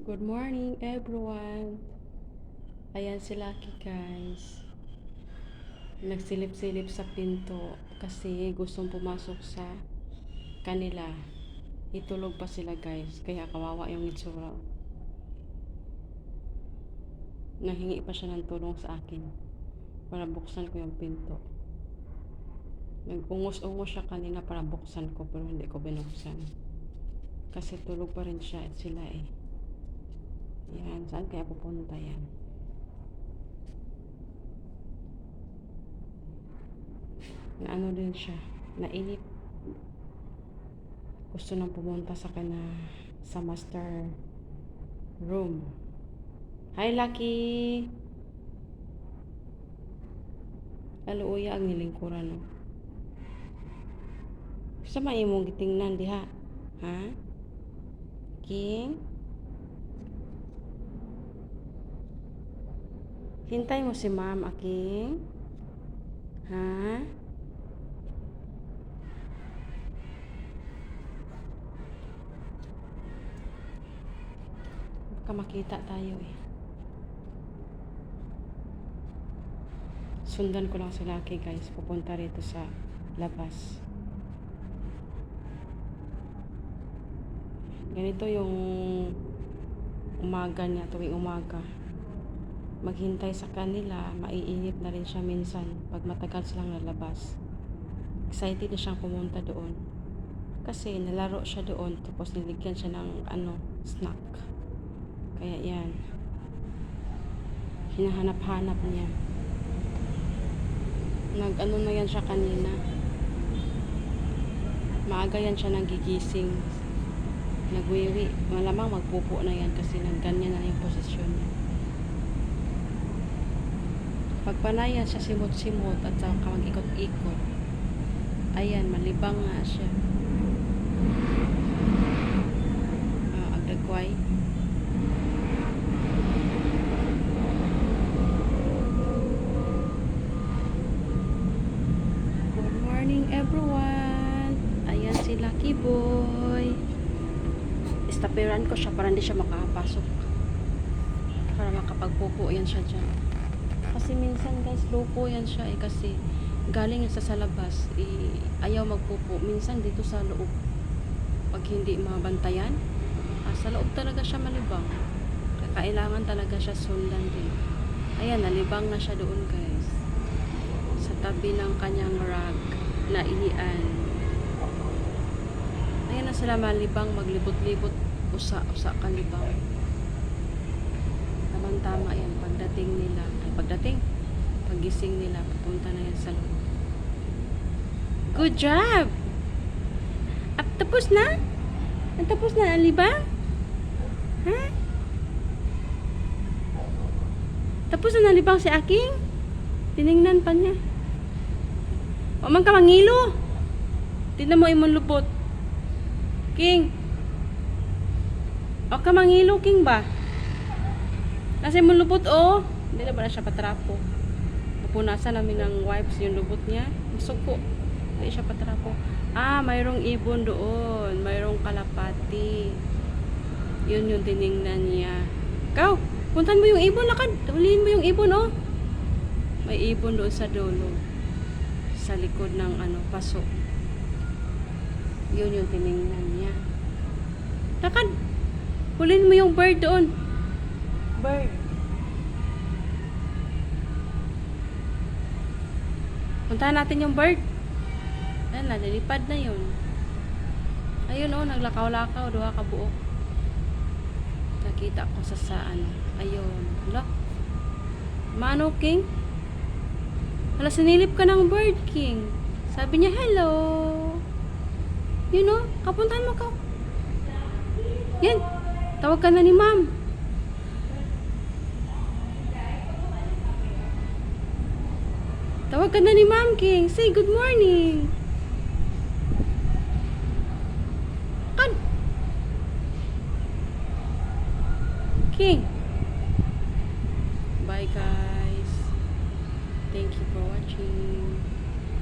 Good morning everyone. Ayan si Lucky guys. Nagsilip-silip sa pinto kasi gustong pumasok sa kanila. Itulog pa sila guys. Kaya kawawa yung itsura. Nahingi pa siya ng tulong sa akin para buksan ko yung pinto. Nag-ungos-ungos siya kanina para buksan ko pero hindi ko binuksan. Kasi tulog pa rin siya at sila eh. Yan, saan kaya pupunta yan? Na ano din siya, nainip. Gusto nang pumunta sa kana sa master room. Hi, Lucky! Aluuya ang nilingkuran, no? Sa may imong gitingnan diha? Ha? King? Hintay mo si ma'am, Aking. Ha? Baka makita tayo eh. Sundan ko lang si Lucky guys. Pupunta rito sa labas. Ganito yung umaga niya, tuwing umaga maghintay sa kanila, maiinip na rin siya minsan pag matagal silang lalabas. Excited na siyang pumunta doon. Kasi nalaro siya doon tapos niligyan siya ng ano, snack. Kaya yan. Hinahanap-hanap niya. Nag-ano na yan siya kanina. Maaga yan siya nagigising. Nagwiwi. Malamang magpupo na yan kasi nagganyan na yung posisyon niya. Pagpanayan siya simot-simot at saka mag-ikot-ikot. Ayan, malibang nga siya. Ah, agdagway. Good morning everyone. Ayan si Lucky Boy. Istapiran ko siya para hindi siya makapasok. Para makapagpupo yan siya dyan. Kasi minsan guys, loko yan siya eh kasi galing yan sa sa labas, eh, ayaw magpupo. Minsan dito sa loob, pag hindi mabantayan, ah, sa loob talaga siya malibang. Kailangan talaga siya sundan din. Ayan, nalibang na siya doon guys. Sa tabi ng kanyang rag na inian. Ayan na sila malibang, maglibot-libot, usa-usa kalibang. Tamang-tama yan, pagdating, pagising nila, pupunta na yan sa loob. Good job! Up, tapos na? Ang tapos na, alibang? Ha? Tapos na nalibang si Aking? Tiningnan pa niya. O man ka mangilo. Tingnan mo imong lupot. King. O ka mangilo, King ba? Nasa imong lupot, oh. Hindi na ba na siya patrapo? Pupunasan namin ng wipes yung lubot niya. Masuko. Hindi siya patrapo. Ah, mayroong ibon doon. Mayroong kalapati. Yun yung tiningnan niya. Ikaw, puntan mo yung ibon. Lakad. Huliin mo yung ibon, oh. May ibon doon sa dulo. Sa likod ng ano, paso. Yun yung tiningnan niya. Lakad. Huliin mo yung bird doon. Bird. Puntahan natin yung bird. Ayan na, na yun. Ayun oh, naglakaw-lakaw, duha ka buok. Nakita ko sa sa ano. Ayun. Look. Mano King? Hala, sinilip ka ng bird king. Sabi niya, hello. Yun oh, kapuntahan mo ka. Yan. Tawag ka na ni ma'am. Tawag ka na ni Ma'am King. Say good morning. Kan? King. Bye guys. Thank you for watching.